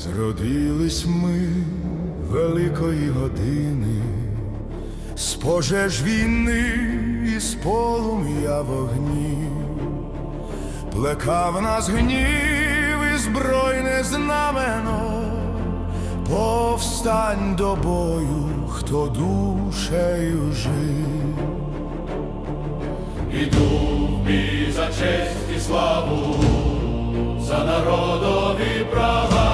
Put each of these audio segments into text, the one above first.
Зродились ми великої години, з пожеж війни і з полум'я вогні, плекав нас гнів і збройне знамено, повстань до бою, хто душею жив. Іду в бій за честь і славу, за народові права.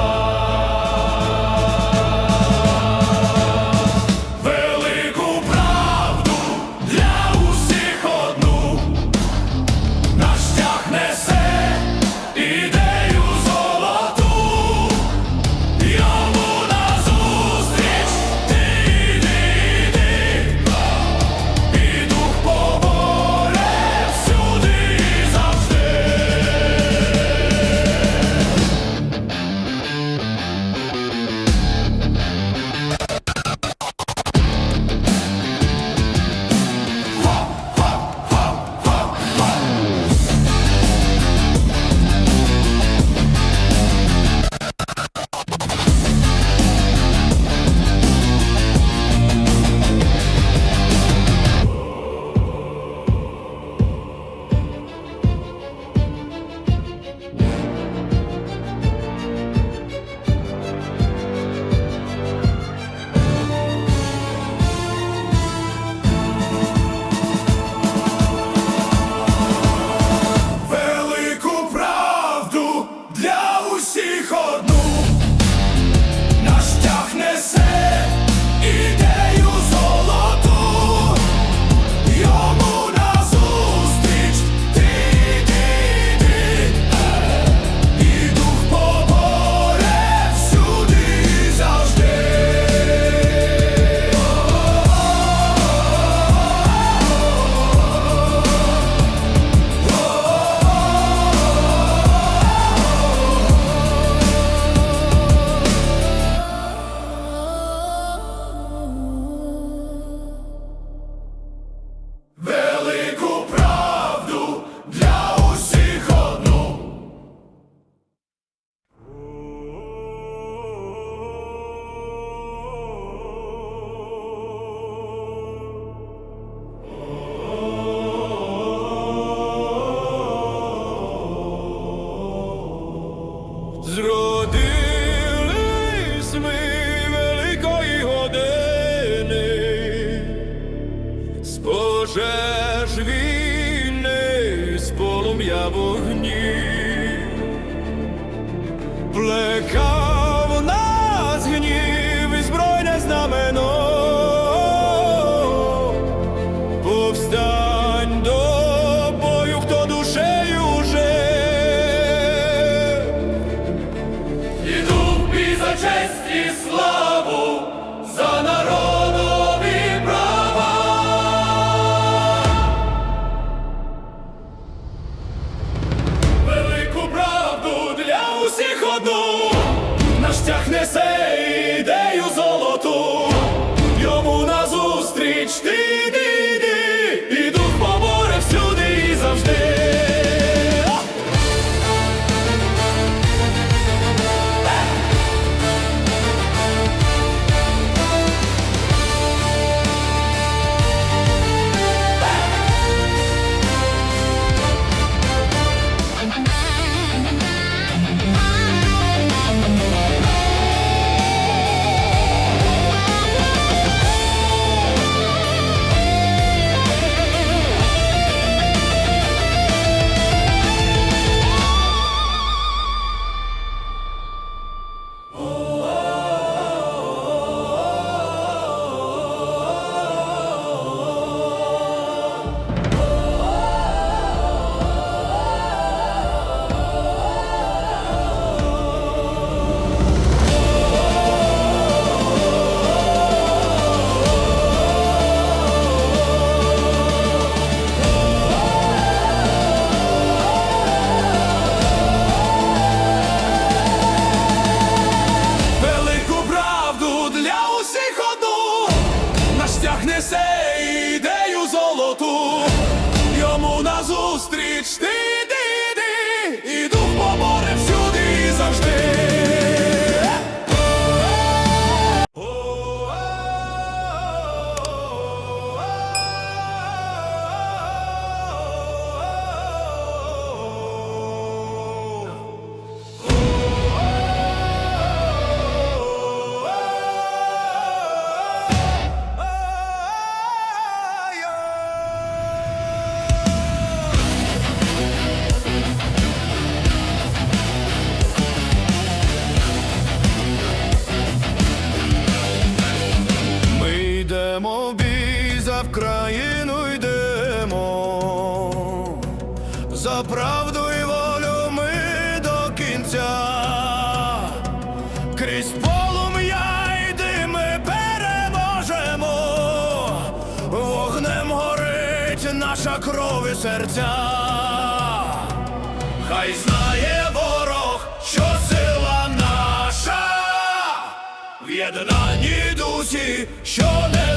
sabuk правду і волю ми до кінця, крізь полум'я йди ми переможемо, вогнем горить наша кров і серця. Хай знає ворог, що сила наша. В єднанні дусі, що не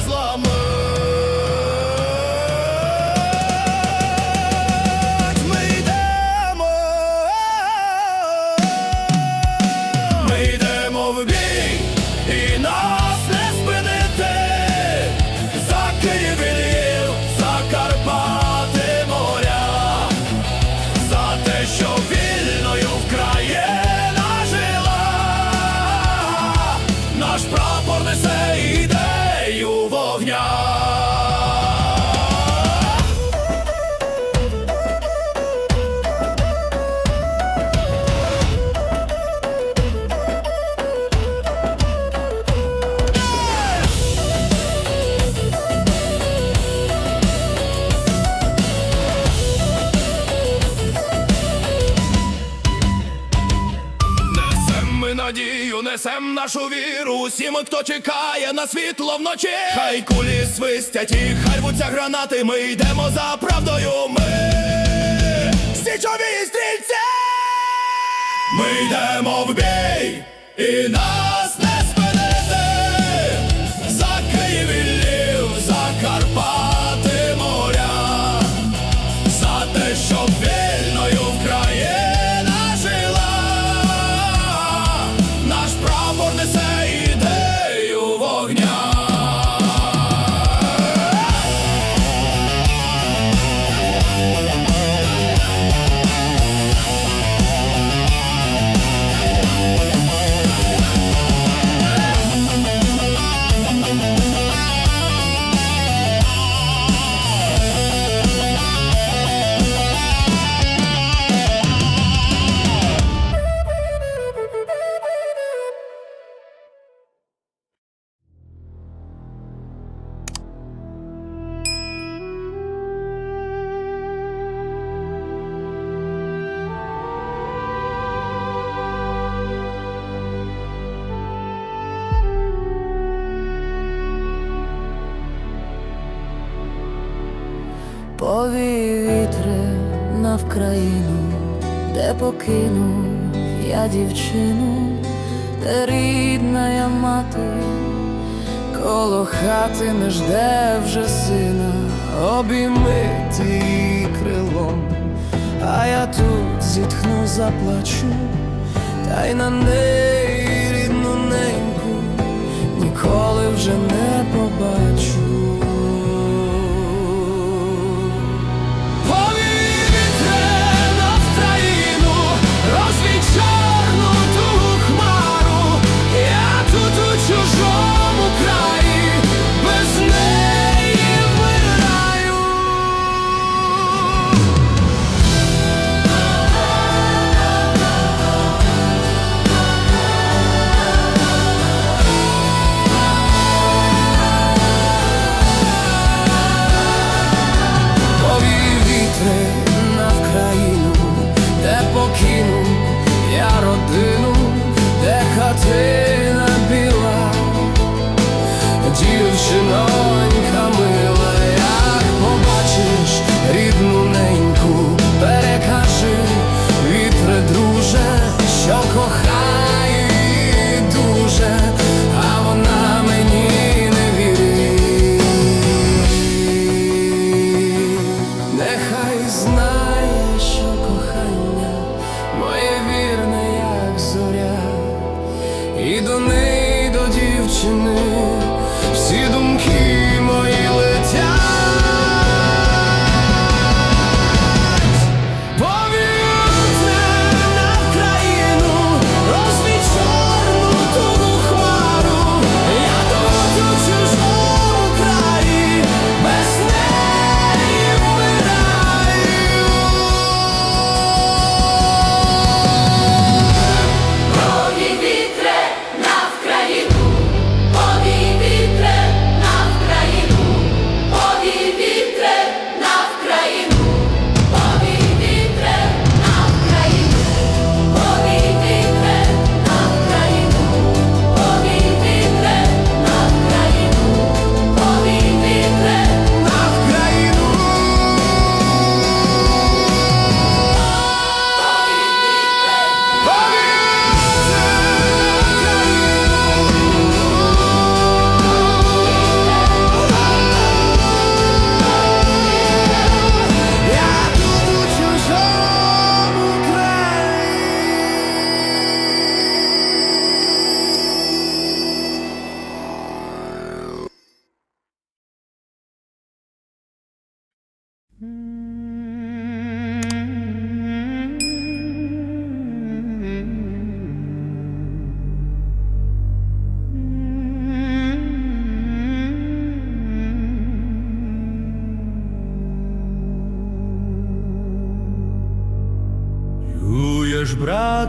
нашу віру усім, хто чекає на світло вночі. Хай кулі свистять і хай рвуться гранати. Ми йдемо за правдою. Ми січові стрільці. Ми йдемо в бій, і нас Повій вітри на Вкраїну, де покину я дівчину, де рідна я мати, коло хати не жде вже сина, обійми її крилом, а я тут зітхну, заплачу, та й на неї рідну неньку ніколи вже не побачу.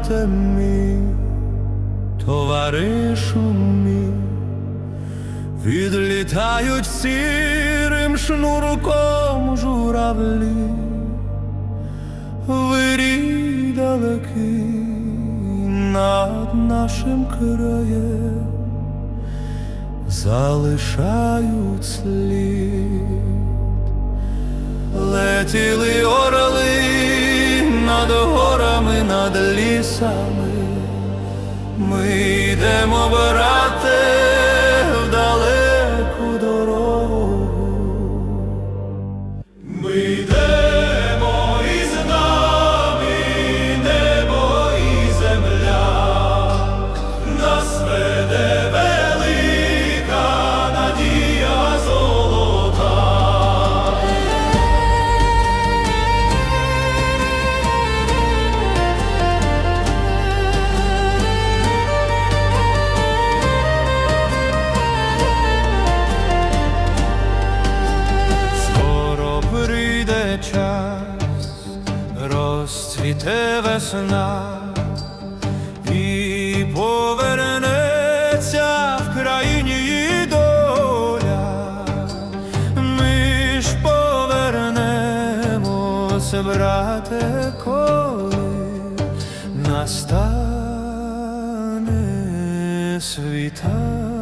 брате мій, товаришу мій, відлітають сірим шнурком журавлі, вирій далекий над нашим краєм залишають слід. Летіли орли над горою над лісами, ми йдемо брати. весна і повернеться в країні доля, ми ж повернемося, брате, коли настане світа.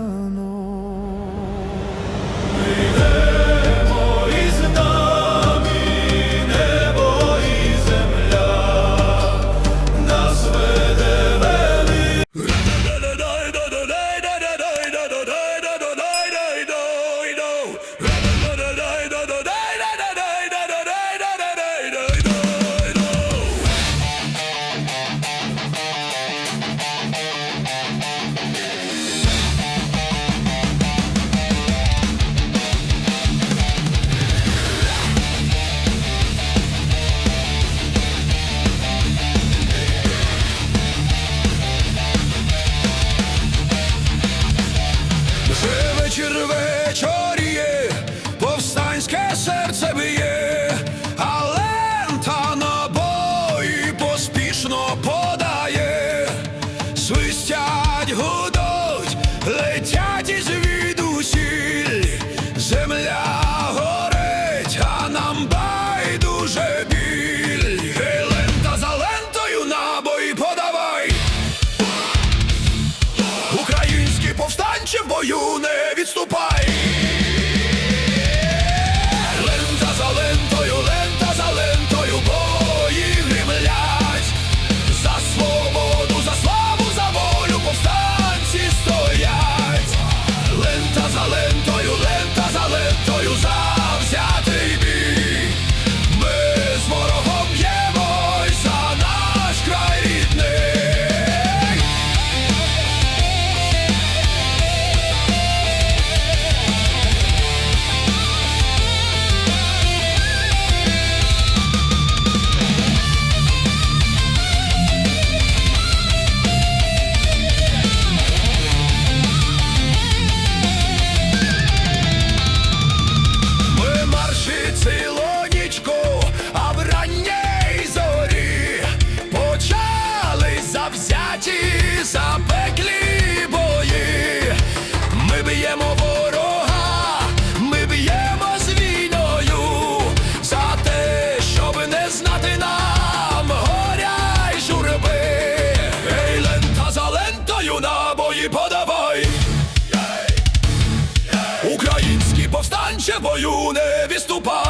ще бою не відступай.